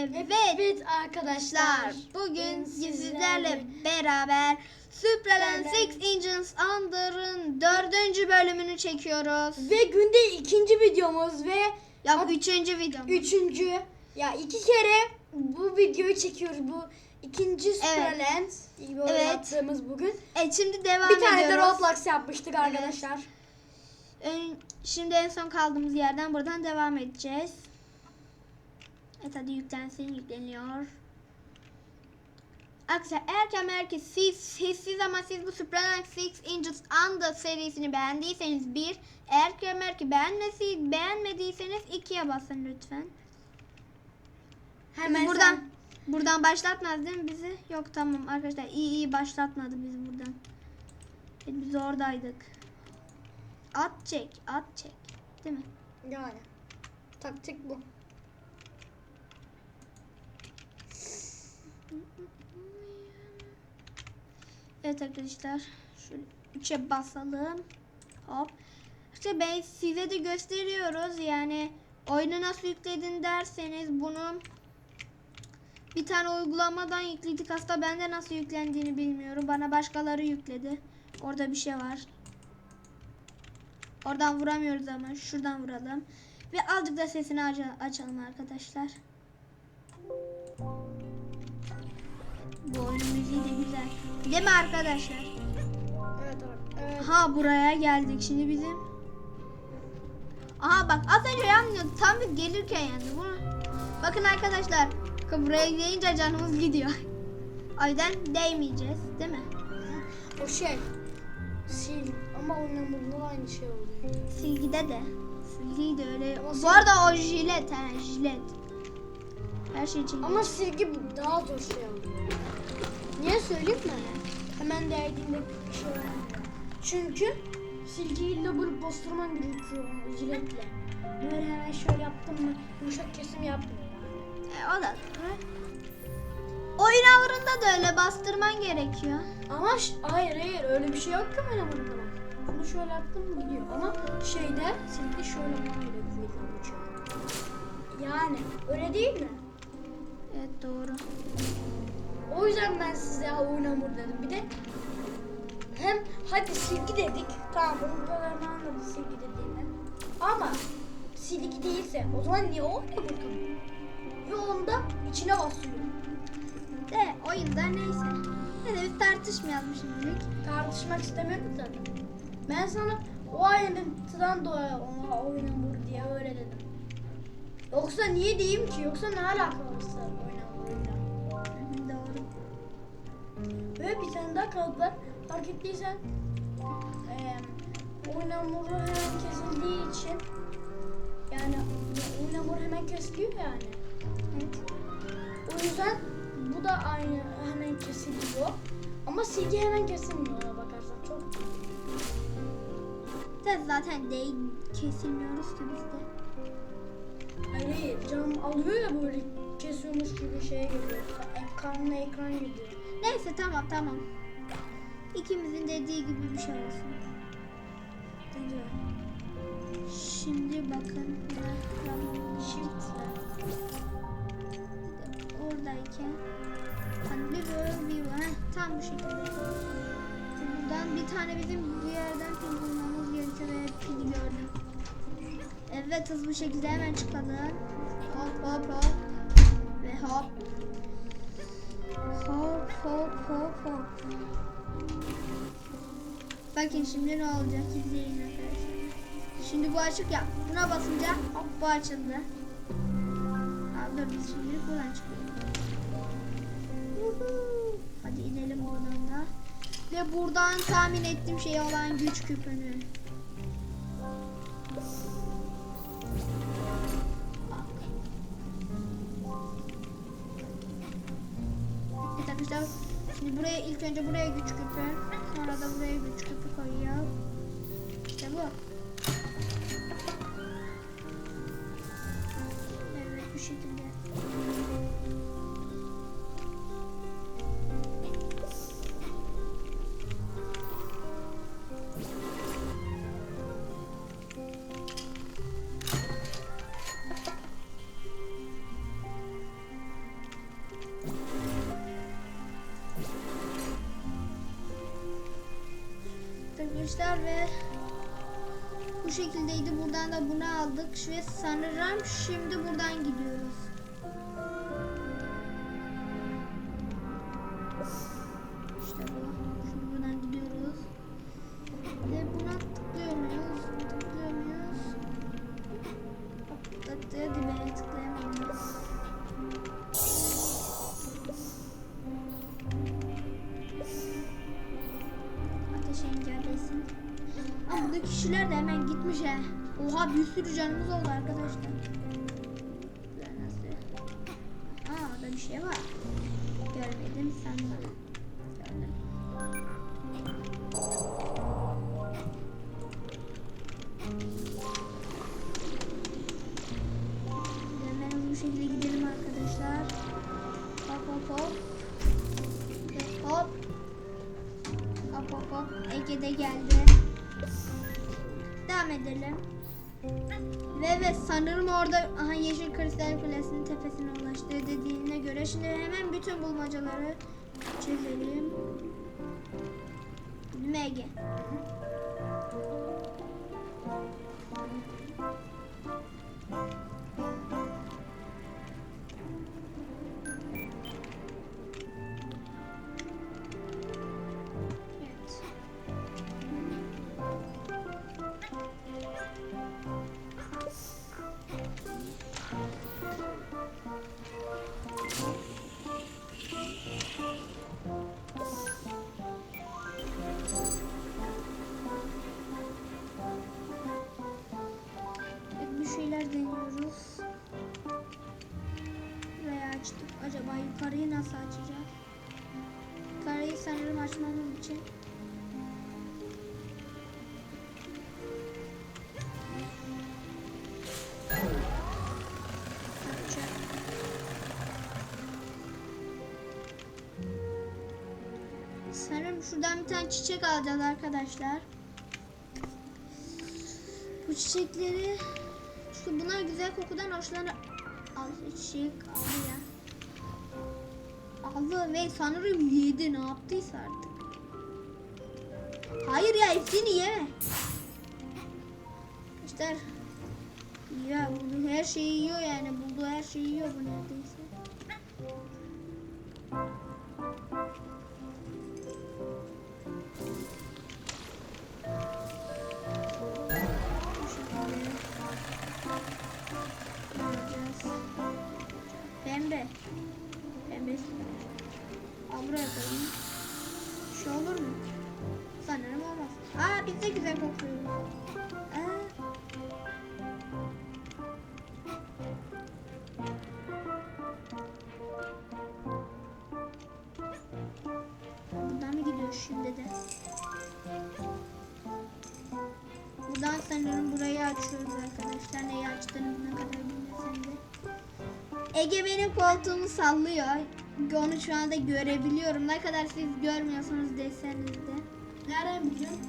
Evet Evet arkadaşlar bugün sizlerle beraber Supraland Six Engines Under'ın dördüncü bölümünü çekiyoruz. ve günde ikinci videomuz ve Ya Ad- üçüncü video. üçüncü ya iki kere bu videoyu çekiyoruz bu ikinci Superland böyle Evet. yaptığımız bugün. Evet şimdi devam Bir tane de ediyoruz. Roblox yapmıştık arkadaşlar. Ön- Şimdi en son kaldığımız yerden buradan devam edeceğiz. Evet hadi yüklensin yükleniyor. Arkadaşlar eğer ki ki siz, siz, siz ama siz bu Supranak Six Engines Under serisini beğendiyseniz bir, eğer ki ki beğenmesi, beğenmediyseniz ikiye basın lütfen. Hemen buradan sen- buradan başlatmaz değil mi bizi? Yok tamam arkadaşlar iyi iyi başlatmadı bizi buradan. Biz oradaydık. At çek, at çek. Değil mi? yani taktik bu. Evet arkadaşlar. Şöyle 3'e basalım. Hop. İşte ben size de gösteriyoruz. Yani oyunu nasıl yükledin derseniz bunu bir tane uygulamadan yükledik. Aslında ben de nasıl yüklendiğini bilmiyorum. Bana başkaları yükledi. Orada bir şey var. Oradan vuramıyoruz ama şuradan vuralım. Ve azıcık da sesini aç- açalım arkadaşlar. Bu müziği de güzel. Değil mi arkadaşlar? Evet, evet. Ha buraya geldik şimdi bizim. Aha bak az önce yanmıyordu. Tam bir gelirken yandı. Bunu... Bakın arkadaşlar. Buraya gelince canımız gidiyor. O yüzden değmeyeceğiz. Değil mi? O şey sil ama oynamında aynı şey oluyor. Silgide de. Silgi de öyle. Ama Bu arada o jilet. He, jilet. Her şey için. Ama silgi daha zor şey oluyor. Niye söyleyeyim mi? Hemen değdiğinde şey olmuyor. Çünkü silgiyle böyle bastırman gerekiyor jiletle. Böyle hemen şöyle yaptım mı yumuşak kesim yapmıyor. E, o da. Oyun avırında da öyle bastırman gerekiyor. Ama hayır hayır öyle bir şey yok ki benim burada. Bunu şöyle yaptım mı gidiyor ama şeyde silgi şöyle yapman gerekiyor. uçuyor. Yani öyle değil mi? Evet doğru. O yüzden ben size oyun hamur dedim. Bir de hem hadi silgi dedik. Tamam bunu kadarını anladı silgi dediğini. Ama silgi değilse o zaman niye oyun hamur kalıyor? Ve onda içine basıyor. De oyunda neyse. Neyse biz tartışmayalım şimdilik. Tartışmak istemiyordum zaten. Ben sana o ayrıntıdan dolayı ona oyun hamur diye öyle dedim. Yoksa niye diyeyim ki? Yoksa ne alakalı Ve bir tane daha kağıt var. Fark ettiysen eee oyun hamuru hemen kesildiği için yani oyun hamuru hemen kesiliyor yani. Evet. O yüzden bu da aynı hemen kesiliyor. Ama silgi hemen kesilmiyor bakarsan çok. De zaten değil kesilmiyoruz ki biz de. Hayır hayır cam alıyor ya böyle kesiyormuş gibi şeye geliyor. Ekranla ekran gidiyor. Neyse tamam tamam. İkimizin dediği gibi bir şey olsun. Şimdi bakın. Shift. Oradayken. Hani bir böyle bir var. Tam bu şekilde. Buradan bir tane bizim bir yerden pil bulmamız gerekiyor ve pili gördüm. Evet hızlı şekilde hemen çıkalım. Hop hop hop. Ve hop. Hop hop hop hop. Bakın şimdi ne olacak izleyin arkadaşlar. Şimdi bu açık ya. Buna basınca hop bu açıldı. Abi dur biz şimdi buradan çıkıyoruz. Hadi inelim buradan da. Ve buradan tahmin ettiğim şey olan güç küpünü. Önce buraya güç küpü. Sonra da buraya güç küpü koyuyor. İşte bu. Evet bu şekilde. Arkadaşlar ve bu şekildeydi. Buradan da bunu aldık ve sanırım şimdi buradan gidiyoruz. Engellesin. Ama buradaki kişiler de hemen gitmiş he. Oha bir sürü canımız oldu arkadaşlar. Aa orada bir şey var. Görmedim sanmadım. Gördüm. Hop hop. Ege de geldi. Devam edelim. Ve evet sanırım orada aha Yeşil Kristal Kulesi'nin tepesine ulaştı dediğine göre şimdi hemen bütün bulmacaları çözelim. MG. Evet. Şuradan bir tane çiçek alacağız arkadaşlar. Bu çiçekleri çünkü bunlar güzel kokudan hoşlanır. Al çiçek aldı ya. Aldı ve sanırım yedi ne yaptıysa artık. Hayır ya hepsini yeme. İşte ya bu her şeyi yiyor yani bulduğu her şeyi yiyor bu neredeyse. Pembe. Pembe. Al buraya koyayım. Şey olur mu? Sanırım olmaz. Aa biz de güzel kokuyoruz. Buradan mı gidiyoruz şimdi de? Buradan sanırım burayı açıyoruz Ege benim koltuğumu sallıyor. Onu şu anda görebiliyorum. Ne kadar siz görmüyorsunuz deseniz de. Nereden biliyorsun?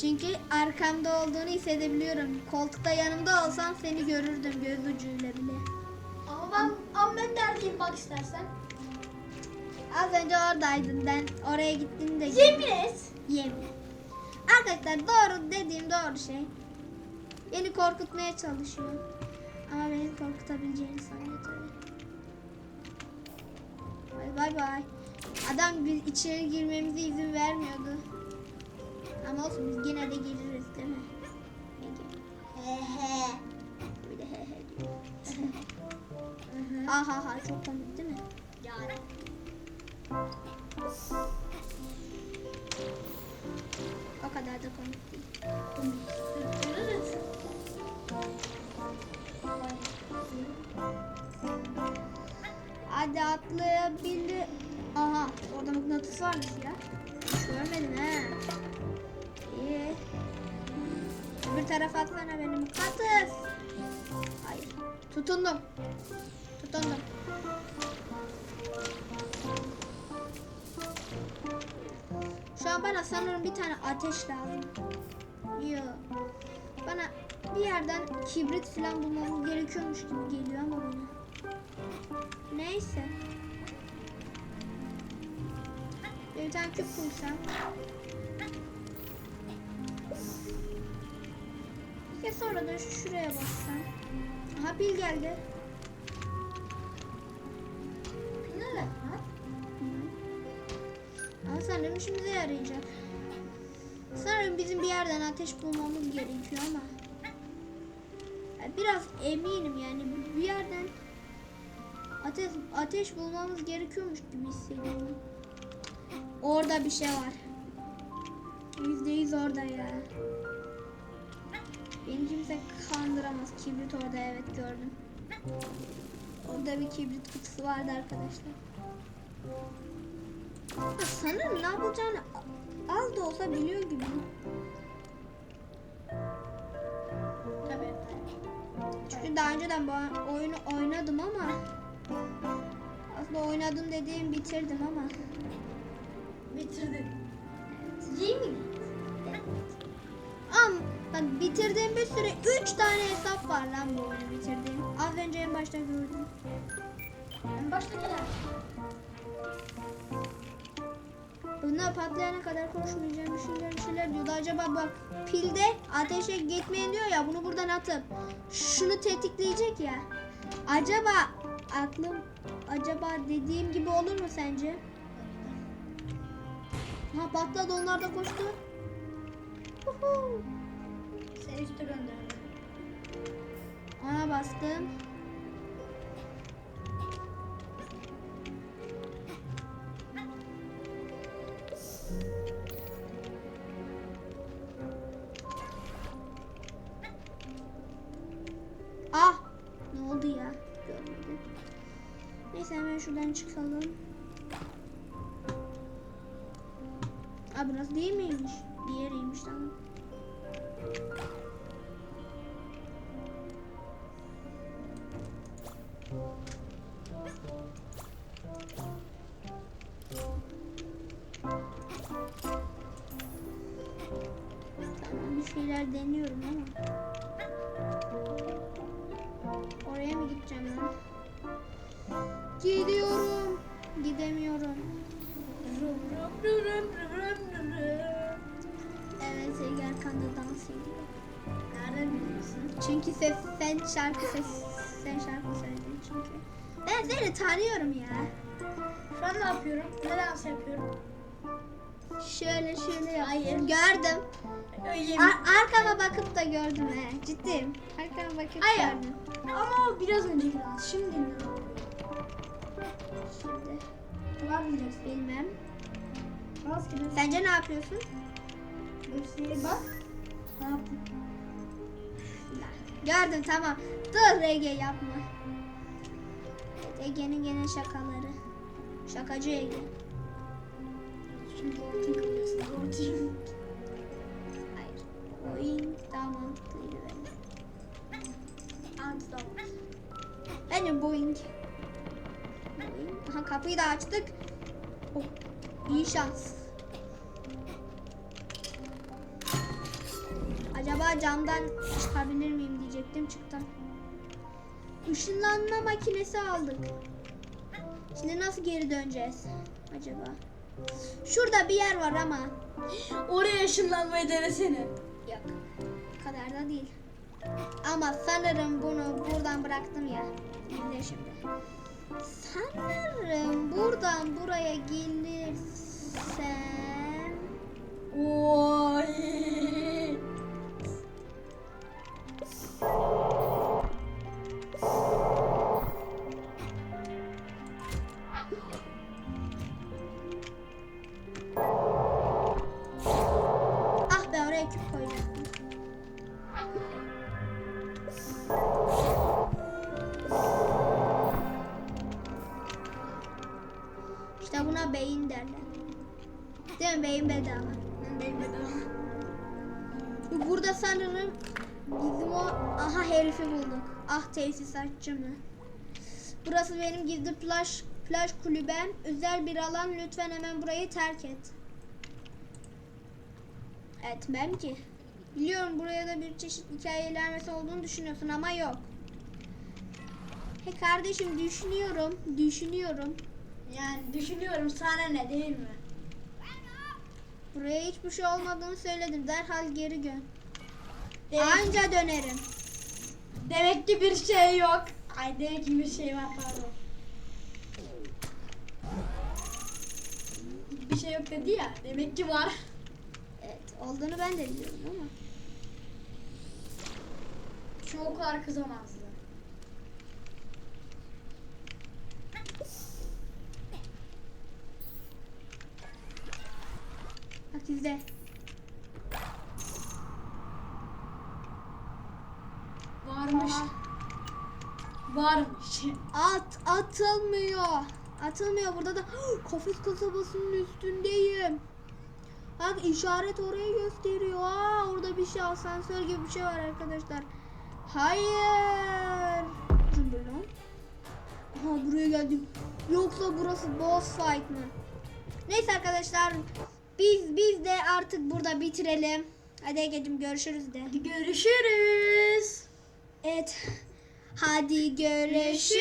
Çünkü arkamda olduğunu hissedebiliyorum. Koltukta yanımda olsam seni görürdüm göz ucuyla bile. Ama ben, ama ben neredeyim bak istersen. Az önce oradaydın. Ben oraya gittiğinde Yemin et. Yemin. Arkadaşlar doğru dediğim doğru şey. Beni korkutmaya çalışıyor. Ama beni korkutabileceğini sanıyor tabii. Bay bay bay. Adam biz içeri girmemize izin vermiyordu. Ama olsun biz yine de gireriz değil mi? Peki. He he. Bir de he he diyor. ha ha ha çok komik değil mi? Yani. O kadar da komik değil. Evet. Hadi atlayabilir. Aha orada mıknatıs varmış ya. Hiç görmedim he. İyi. Öbür tarafa atsana beni mıknatıs. Hayır. Tutundum. Tutundum. Şu an bana sanırım bir tane ateş lazım. Yok. Bana bir yerden kibrit falan bulmamız gerekiyormuş gibi geliyor ama bana. Neyse. Bir tane küp bulsam. sonra da şuraya bassan. Aha pil geldi. Lan? Ha? Ama sanırım işimize yarayacak. Sanırım bizim bir yerden ateş bulmamız gerekiyor ama. Biraz eminim yani bir yerden ateş ateş bulmamız gerekiyormuş gibi hissediyorum. Orada bir şey var. Yüzde yüz orada ya. Beni kimse kandıramaz. Kibrit orada evet gördüm. Orada bir kibrit kutusu vardı arkadaşlar. Ya Sanırım ne yapacağını az da olsa biliyor gibi. Tabii. Çünkü daha önceden bu oyunu oynadım ama aslında oynadım dediğim bitirdim ama. Bitirdin. Değil mi? Ama bak bitirdiğim bir sürü 3 tane hesap var lan bu oyunu bitirdiğim. Az önce en başta gördüm. En başta gelen. Bunlar patlayana kadar konuşmayacağım bir şeyler bir şeyler diyordu. Acaba bak pilde ateşe gitmeyin diyor ya bunu buradan atıp şunu tetikleyecek ya. Acaba aklım acaba dediğim gibi olur mu sence? Ha patladı onlar da koştu. Huhu. Seni üstü gönderdim. Ona bastım. Şuradan çıkalım. Aa burası değil miymiş? Diğeriymiş tamam. Tamam bir şeyler deniyorum ama. Oraya mı gideceğim ben? Gidiyorum. Gidemiyorum. Rum rum rum rum rum rum rum. Evet Ege arkanda dans ediyor. Nereden biliyorsun? Çünkü ses, sen şarkı ses, sen şarkı söyledin çünkü. Ben seni tanıyorum ya. Şu an ne yapıyorum? Ne dans yapıyorum? Şöyle şöyle. Hayır. Gördüm. Öyle Ar- arkama bakıp da gördüm he. Ciddiyim. Arkama bakıp Hayır. gördüm. Ama o biraz önceki dans. Şimdi ne? Şimdi Var bileceksin. bilmem. Gibi. Sence ne yapıyorsun? Hepsi bak. Ne yaptın? Gördüm tamam. Dur Ege yapma. Evet, Ege'nin gene şakaları. Şakacı Ege. Şimdi ortaya kılıyorsun. Ortaya. Hayır. Oyun daha mantıklıydı Bence Boeing. Aha kapıyı da açtık. Oh, iyi şans. Acaba camdan çıkabilir miyim diyecektim çıktım. Işınlanma makinesi aldık. Şimdi nasıl geri döneceğiz acaba? Şurada bir yer var ama Oraya ışınlanmayı denesene. yok. O kadar da değil. Ama sanırım bunu buradan bıraktım ya. İzle şimdi. Sanırım buradan buraya gelirsem Oy. Sanırım bizim o aha herifi bulduk. Ah tesisatçı mı? Burası benim gizli plaj plaj kulübem. Özel bir alan. Lütfen hemen burayı terk et. Etmem ki. Biliyorum buraya da bir çeşit hikaye ilerlemesi olduğunu düşünüyorsun ama yok. He kardeşim düşünüyorum. Düşünüyorum. Yani düşünüyorum sana ne değil mi? Buraya hiçbir şey olmadığını söyledim. Derhal geri dön. Demek, Anca dönerim. demek ki bir şey yok. Ay demek ki bir şey var pardon. Bir şey yok dedi ya. Demek ki var. Evet olduğunu ben de biliyorum ama. Çoklar kızamazdı. Bak izle. Varmış. Aha. Varmış. At atılmıyor. Atılmıyor burada da kafes kasabasının üstündeyim. Bak işaret oraya gösteriyor. Aa, orada bir şey asansör gibi bir şey var arkadaşlar. Hayır. Lan. Aha buraya geldim. Yoksa burası boss fight mı? Neyse arkadaşlar biz biz de artık burada bitirelim. Hadi Ege'cim görüşürüz de. Görüşürüz. Evet. Hadi görüşürüz.